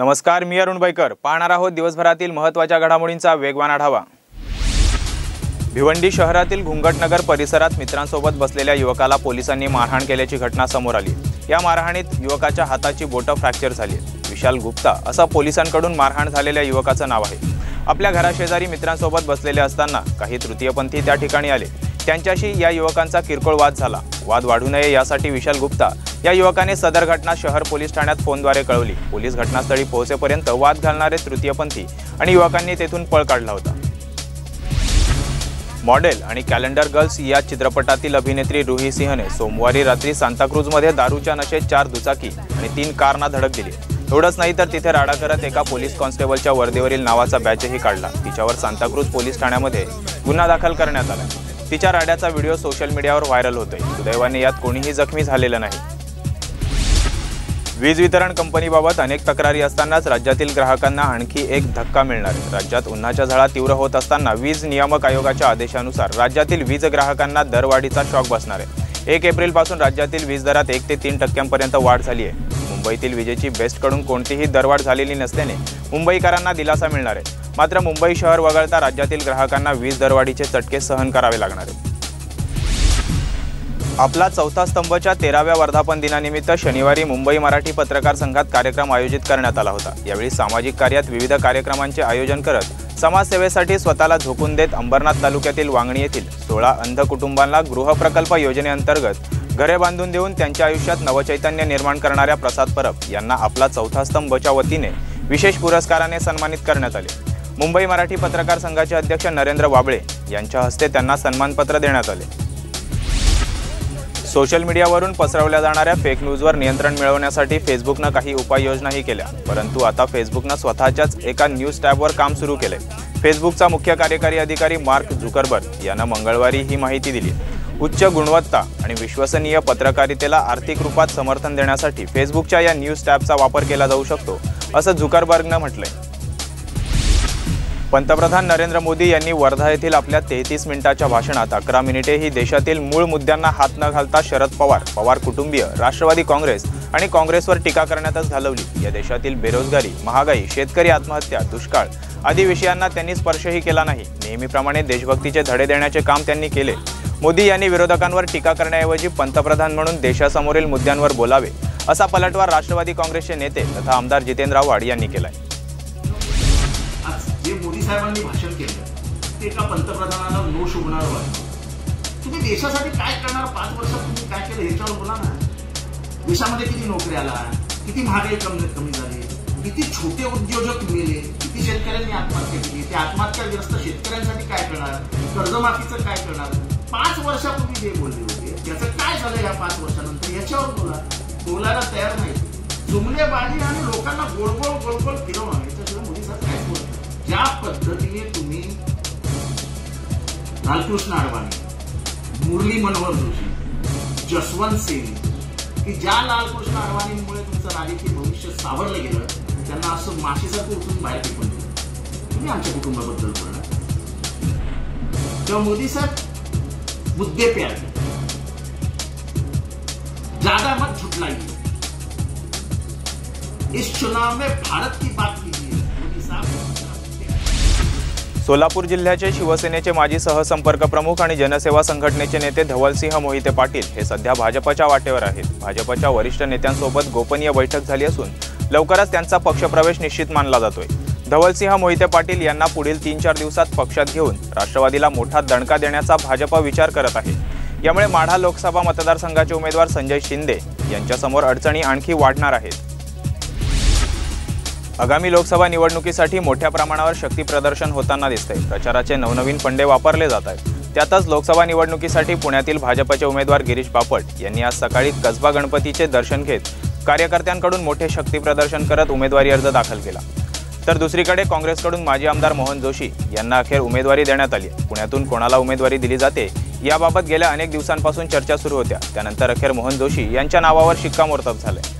नमस्कार मी अरुण बैकर. पाहणार आहोत दिवसभरातील महत्त्वाच्या घडामोडींचा वेगवान आढावा. भिवंडी शहरातील घुंगटनगर परिसरात मित्रांसोबत बसलेल्या युवकाला पोलिसांनी मारहाण केल्याची घटना समोर आली. या मारहाणीत युवकाच्या हाताची बोटं फ्रॅक्चर झाली विशाल गुप्ता असं पोलिसांकडून मारहाण झालेल्या युवकाचं नाव आहे. आपल्या घराशेजारी मित्रांसोबत बसलेले असताना काही तृतीयपंथी त्या ठिकाणी आले. त्यांच्याशी या युवकांचा किरकोळ वाद झाला. वाद वाढू नये यासाठी विशाल गुप्ता या युवकाने सदर घटना शहर पोलीस ठाण्यात फोनद्वारे कळवली. पोलीस घटनास्थळी पोहोचेपर्यंत वाद घालणारे तृतीयपंथी आणि युवकांनी तेथून पळ काढला होता. मॉडेल आणि कॅलेंडर गर्ल्स या चित्रपटातील अभिनेत्री रुही सिंहने सोमवारी रात्री सांताक्रूजमध्ये दारूच्या नशेत चार दुचाकी आणि तीन कारना धडक दिली. एवढंच नाही तर तिथे राडा करत एका पोलीस कॉन्स्टेबलच्या वर्दीवरील नावाचा बॅचही काढला. तिच्यावर सांताक्रूज पोलीस ठाण्यामध्ये गुन्हा दाखल करण्यात आला. तिच्या राड्याचा व्हिडिओ सोशल मीडियावर व्हायरल होतोय. सुदैवाने यात कोणीही जखमी झालेलं नाही. वीज वितरण कंपनीबाबत अनेक तक्रारी असतानाच राज्यातील ग्राहकांना आणखी एक धक्का मिळणार. आहे राज्यात उन्हाच्या झळा तीव्र होत असताना वीज नियामक आयोगाच्या आदेशानुसार राज्यातील वीज ग्राहकांना दरवाढीचा शॉक बसणार आहे. एक एप्रिलपासून राज्यातील वीज दरात एक ते तीन टक्क्यांपर्यंत वाढ झाली आहे. मुंबईतील विजेची बेस्टकडून कोणतीही दरवाढ झालेली नसल्याने मुंबईकरांना दिलासा मिळणार आहे. मात्र मुंबई शहर वगळता राज्यातील ग्राहकांना वीज दरवाढीचे चटके सहन करावे लागणार आहेत. आपला चौथा स्तंभच्या तेराव्या वर्धापन दिनानिमित्त शनिवारी मुंबई मराठी पत्रकार संघात कार्यक्रम आयोजित करण्यात आला होता. यावेळी सामाजिक कार्यात विविध कार्यक्रमांचे आयोजन करत समाजसेवेसाठी स्वतःला झोकून देत अंबरनाथ तालुक्यातील वांगणी येथील सोळा अंध कुटुंबांना गृहप्रकल्प योजनेअंतर्गत घरे बांधून देऊन त्यांच्या आयुष्यात नवचैतन्य निर्माण करणाऱ्या प्रसाद परब यांना आपला चौथा स्तंभच्या वतीने विशेष पुरस्काराने सन्मानित करण्यात आले. मुंबई मराठी पत्रकार संघाचे अध्यक्ष नरेंद्र वाबळे यांच्या हस्ते त्यांना सन्मानपत्र देण्यात आले. सोशल मीडियावरून पसरवल्या जाणाऱ्या फेक न्यूजवर नियंत्रण मिळवण्यासाठी फेसबुकनं काही उपाययोजनाही केल्या. परंतु आता फेसबुकनं स्वतःच्याच एका न्यूज टॅबवर काम सुरू केले फेसबुकचा मुख्य कार्यकारी अधिकारी मार्क झुकरबर्ग यानं मंगळवारी ही माहिती दिली. उच्च गुणवत्ता आणि विश्वसनीय पत्रकारितेला आर्थिक रूपात समर्थन देण्यासाठी फेसबुकच्या या न्यूज टॅबचा वापर केला जाऊ शकतो असं झुकरबर्गनं म्हटलंय. पंतप्रधान नरेंद्र मोदी यांनी वर्धा येथील आपल्या तेहतीस मिनिटाच्या भाषणात अकरा मिनिटे ही देशातील मूळ मुद्द्यांना हात न घालता शरद पवार पवार कुटुंबीय राष्ट्रवादी काँग्रेस आणि काँग्रेसवर टीका करण्यातच घालवली. या देशातील बेरोजगारी महागाई शेतकरी आत्महत्या दुष्काळ आदी विषयांना त्यांनी स्पर्शही केला नाही. नेहमीप्रमाणे देशभक्तीचे धडे देण्याचे काम त्यांनी केले. मोदी यांनी विरोधकांवर टीका करण्याऐवजी पंतप्रधान म्हणून देशासमोरील मुद्द्यांवर बोलावे असा पलटवार राष्ट्रवादी काँग्रेसचे नेते तथा आमदार जितेंद्र आव्हाड यांनी केलाय. आहे साहेबांनी भाषण केलं. ते एका पंतप्रधानाला नो शोभणार वाटतं तुम्ही देशासाठी काय करणार? पाच वर्षात तुम्ही काय केलं? ह्याच्यावर बोला ना. देशामध्ये किती नोकरी आला किती महागाई कमी कमी झाली? किती छोटे उद्योजक मेले? किती शेतकऱ्यांनी आत्महत्या केली? ते आत्महत्याग्रस्त शेतकऱ्यांसाठी काय करणार? कर्जमाफीचं काय करणार? पाच वर्षापूर्वी जे बोलले होते त्याचं काय झालं या पाच वर्षानंतर? याच्यावर बोला. बोलायला तयार नाही जुमलेबाजी आणि लोकांना गोळगोळ गोळगोळ फिरवणं लालकृष्ण अडवाणी मुरली मनोहर जोशी जसवंत सिंग की ज्या लालकृष्ण अडवाणींमुळे तुमचं राजकीय भविष्य सावरलं गेलं त्यांना असं माशीसारखं उठून बाहेर फेकून दिलं. तुम्ही आमच्या कुटुंबाबद्दल बोलणार तेव्हा मोदी साहेब मुद्दे पे आले ज्यादा मत झुटलाइए इस चुनाव में भारत की बात सोलापूर जिल्ह्याचे शिवसेनेचे माजी सहसंपर्क प्रमुख आणि जनसेवा संघटनेचे नेते धवलसिंह मोहिते पाटील हे सध्या भाजपच्या वाटेवर आहेत. भाजपच्या वरिष्ठ नेत्यांसोबत गोपनीय बैठक झाली असून लवकरच त्यांचा पक्षप्रवेश निश्चित मानला जातोय. धवलसिंह मोहिते पाटील यांना पुढील तीन चार दिवसात पक्षात घेऊन राष्ट्रवादीला मोठा दणका देण्याचा भाजप विचार करत आहे. यामुळे माढा लोकसभा मतदारसंघाचे उमेदवार संजय शिंदे यांच्यासमोर अडचणी आणखी वाढणार आहेत. आगामी लोकसभा निवडणुकीसाठी मोठ्या प्रमाणावर शक्तीप्रदर्शन होताना दिसतंय. प्रचाराचे नवनवीन फंडे वापरले जात आहेत. त्यातच लोकसभा निवडणुकीसाठी पुण्यातील भाजपचे उमेदवार गिरीश बापट यांनी आज सकाळी कसबा गणपतीचे दर्शन घेत कार्यकर्त्यांकडून मोठे शक्ती प्रदर्शन करत उमेदवारी अर्ज दाखल केला. तर दुसरीकडे काँग्रेसकडून माजी आमदार मोहन जोशी यांना अखेर उमेदवारी देण्यात आली पुण्यातून कोणाला उमेदवारी दिली जाते याबाबत गेल्या अनेक दिवसांपासून चर्चा सुरू होत्या. त्यानंतर अखेर मोहन जोशी यांच्या नावावर शिक्कामोर्तब झालंय.